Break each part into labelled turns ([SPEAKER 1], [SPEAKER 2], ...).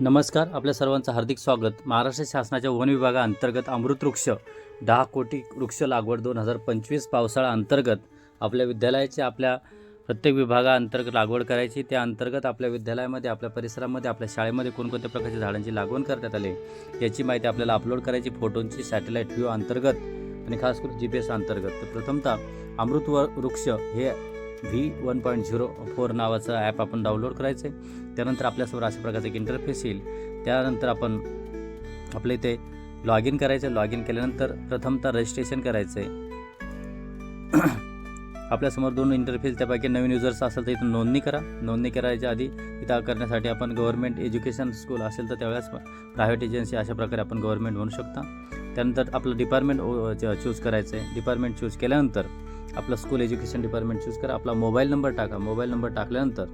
[SPEAKER 1] नमस्कार आपल्या सर्वांचं हार्दिक स्वागत. महाराष्ट्र शासनाच्या वन विभागाअंतर्गत अमृत वृक्ष दहा कोटी वृक्ष लागवड दोन हजार पंचवीस पावसाळा अंतर्गत आपल्या विद्यालयाची आपल्या प्रत्येक विभागाअंतर्गत लागवड करायची. त्या अंतर्गत आपल्या विद्यालयामध्ये आपल्या परिसरामध्ये आपल्या शाळेमध्ये कोणकोणत्या प्रकारच्या झाडांची लागवड करण्यात आली याची माहिती आपल्याला अपलोड करायची फोटोंची सॅटेलाईट व्ह्यू अंतर्गत आणि खास करून जी पी एस अंतर्गत. तर प्रथमतः अमृत वृक्ष हे V one point zero four नावाचं ॲप आपण डाउनलोड करायचं आहे त्यानंतर आपल्यासमोर अशा प्रकारचं एक इंटरफेस येईल. त्यानंतर आपण आपल्या इथे लॉग इन करायचं लॉग इन केल्यानंतर प्रथमतः रजिस्ट्रेशन करायचं आहे आपल्यासमोर दोन इंटरफेस त्यापैकी नवीन युजर्स असेल तर इथून नोंदणी करा. नोंदणी करायच्या आधी इथं करण्यासाठी आपण गव्हर्नमेंट एज्युकेशन स्कूल असेल तर त्यावेळेस प्रायव्हेट एजन्सी अशा प्रकारे आपण गव्हर्नमेंट म्हणू शकता. त्यानंतर आपलं डिपार्टमेंट चूज करायचं आहे डिपार्टमेंट चूज केल्यानंतर आपलं स्कूल एज्युकेशन डिपार्टमेंट चूज करा. आपला मोबाईल नंबर टाका. मोबाईल नंबर टाकल्यानंतर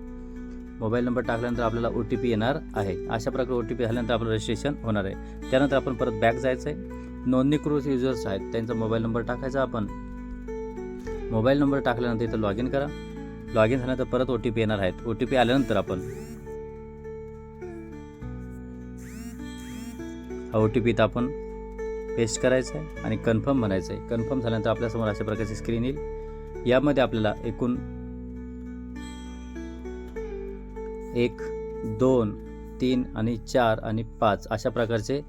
[SPEAKER 1] मोबाईल नंबर टाकल्यानंतर आपल्याला ओ टी पी येणार आहे. अशा प्रकारे ओ टी पी झाल्यानंतर आपलं रजिस्ट्रेशन होणार आहे. त्यानंतर आपण परत बॅक जायचं आहे नोंदणीकृत युजर्स आहेत. त्यांचा मोबाईल नंबर टाकायचा आपण. मोबाईल नंबर टाकल्यानंतर इथं लॉग इन करा. लॉग इन झाल्यानंतर परत ओ टी पी येणार आहेत. ओ टी पी आल्यानंतर आपण हा ओ टी पी इथं आपण पेस्ट करायचं आहे आणि कन्फर्म म्हणायचं आहे कन्फर्म झाल्यानंतर आपल्यासमोर अशा प्रकारची स्क्रीन येईल. यामध्ये आपल्याला एकूण एक दोन तीन आणि चार आणि पाच अशा प्रकारचे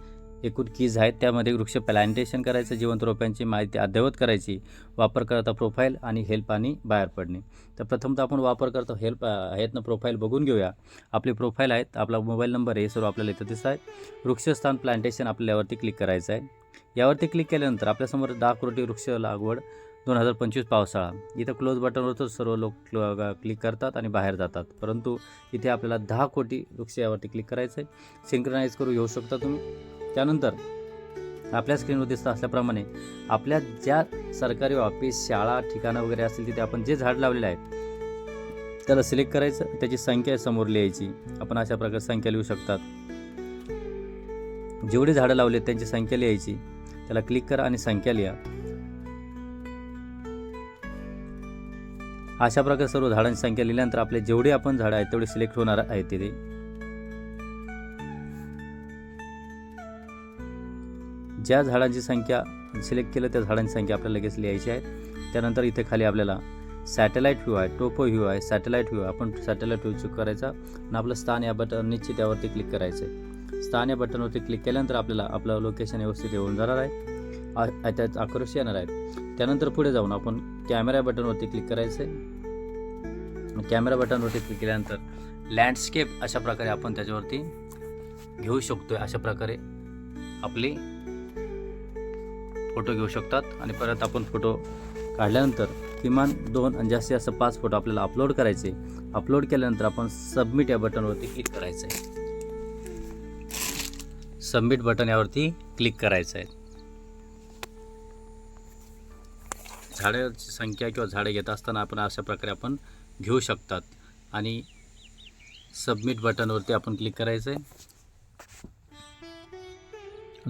[SPEAKER 1] एकूण कीज आहेत. त्यामध्ये वृक्ष प्लांटेशन करायचं जिवंत रोपांची माहिती अद्ययावत करायची वापरकर्ता प्रोफाईल आणि हेल्प आणि बाहेर पडणे. तर प्रथमतः आपण वापरकर्ता हेल्प आहेत ना प्रोफाईल बघून घेऊया. आपली प्रोफाईल आहेत आपला मोबाईल नंबर हे सर्व आपल्याला इथं दिसत आहे. वृक्षस्थान प्लांटेशन आपल्यावरती यावरती क्लिक करायचं आहे. यावरती क्लिक केल्यानंतर आपल्यासमोर दहा कोटी वृक्ष लागवड दोन हजार पंचवीस पावसाळा. इथं क्लोज बटनवरच सर्व लोक क्लिक करतात आणि बाहेर जातात. परंतु इथे आपल्याला दहा कोटी वृक्ष यावरती क्लिक करायचं आहे सिंक्रोनाईज करू येऊ शकता तुम्ही. त्यानंतर आपल्या स्क्रीनवर दिसत असल्याप्रमाणे आपल्या ज्या सरकारी ऑफिस शाळा ठिकाणं वगैरे असतील तिथे आपण जे झाड लावलेलं आहे त्याला सिलेक्ट करायचं. त्याची संख्या समोर लिहायची. आपण अशा प्रकारे संख्या लिहू शकतात. जेवढी झाडं लावले आहेत त्यांची संख्या लिहायची. त्याला क्लिक करा आणि संख्या लिहा. अशा प्रकारे सर्व झाडांची संख्या लिहिल्यानंतर आपले जेवढे आपण झाडं आहेत तेवढे सिलेक्ट होणार आहेत तिथे. ज्या झाडांची संख्या सिलेक्ट केलं त्या झाडांची संख्या आपल्याला लगेच लिहायची आहे. त्यानंतर इथे खाली आपल्याला सॅटेलाईट व्ह्यू आहे टोपो व्ह्यू आहे सॅटेलाईट व्ह्यू आपण सॅटेलाईट व्ह्यू चूक करायचा आणि आपलं स्थान या बटन निश्चित त्यावरती क्लिक करायचं आहे स्थान या बटनवरती क्लिक केल्यानंतर आपल्याला आपलं लोकेशन व्यवस्थित येऊन जाणार आहे. आ- त्यात येणार आहे त्यानंतर पुढे जाऊन आपण कॅमेरा बटनवरती क्लिक करायचं आहे. कॅमेरा बटनवरती क्लिक केल्यानंतर लँडस्केप अशा प्रकारे आपण त्याच्यावरती घेऊ शकतोय. अशा प्रकारे आपली फोटो घेऊ शकतात. आणि परत आपण फोटो काढल्यानंतर किमान दोन आणि जास्तीत जास्त पाच फोटो आपल्याला अपलोड करायचे अपलोड केल्यानंतर आपण सबमिट या बटनवरती क्लिक करायचं आहे. सबमिट बटन यावरती क्लिक करायचं आहे. झाडाची संख्या किंवा झाडे घेत असताना आपण अशा प्रकारे आपण घेऊ शकतात. आणि सबमिट बटनवरती आपण क्लिक करायचं आहे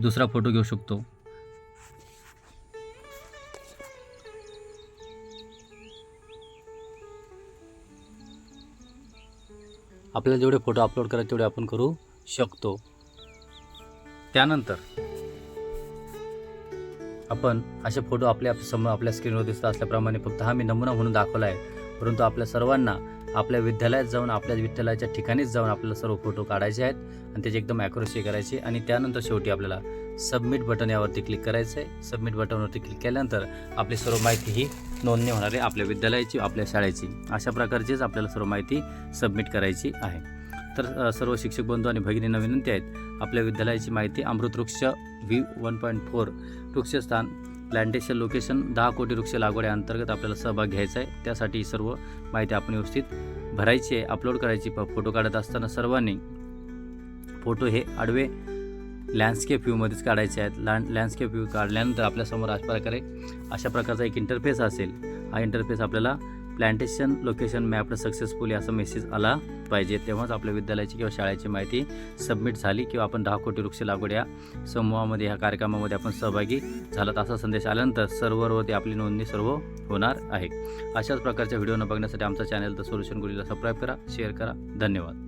[SPEAKER 1] दुसरा फोटो घेऊ शकतो. आपल्याला जेवढे फोटो अपलोड करायचे तेवढे आपण करू शकतो. त्यानंतर आपण असे फोटो आपल्यासमोर आपल्या स्क्रीनवर दिसत असल्याप्रमाणे फक्त हा मी नमुना म्हणून दाखवला आहे. परंतु आपल्या सर्वांना आपल्या विद्यालयात जाऊन आपल्या विद्यालयाच्या ठिकाणीच जाऊन आपल्याला सर्व फोटो काढायचे आहेत आणि त्याची एकदम ॲक्युरेसी करायची आणि त्यानंतर शेवटी आपल्याला सबमिट बटन यावरती क्लिक करायचं आहे सबमिट बटनवरती क्लिक केल्यानंतर आपली सर्व माहिती ही नोंदणी होणार आहे आपल्या विद्यालयाची आपल्या शाळेची. अशा प्रकारचीच आपल्याला सर्व माहिती सबमिट करायची आहे. तर सर्व शिक्षक बंधू आणि भगिनींना विनंती आहेत आपल्या विद्यालयाची माहिती अमृत वृक्ष व्ही वन पॉईंट फोर वृक्षस्थान प्लॅन्टेशन लोकेशन दहा कोटी वृक्ष लागवड अंतर्गत आपल्याला सहभाग घ्यायचा आहे. त्यासाठी सर्व माहिती आपण व्यवस्थित भरायची आहे अपलोड करायची प फोटो काढत असताना सर्वांनी फोटो हे आडवे लँडस्केप व्ह्यूमध्येच काढायचे आहेत. लँड लँडस्केप व्ह्यू काढल्यानंतर आपल्यासमोर अशा प्रकारे अशा प्रकारचा एक इंटरफेस असेल. हा इंटरफेस आपल्याला प्लॅन्टेशन लोकेशन मॅप्ड सक्सेसफुली असा मेसेज आला पाहिजे. तेव्हाच आपल्या विद्यालयाची किंवा शाळेची माहिती सबमिट झाली किंवा आपण दहा कोटी वृक्ष लागवड या समूहामध्ये ह्या कार्यक्रमामध्ये आपण सहभागी झालात असा संदेश आल्यानंतर सर्व्हरवरती आपली नोंदणी सर्व होणार आहे. अशाच प्रकारच्या व्हिडिओ न बघण्यासाठी आमचा चॅनल द सोल्युशन गुलीला सबस्क्राईब करा शेअर करा. धन्यवाद.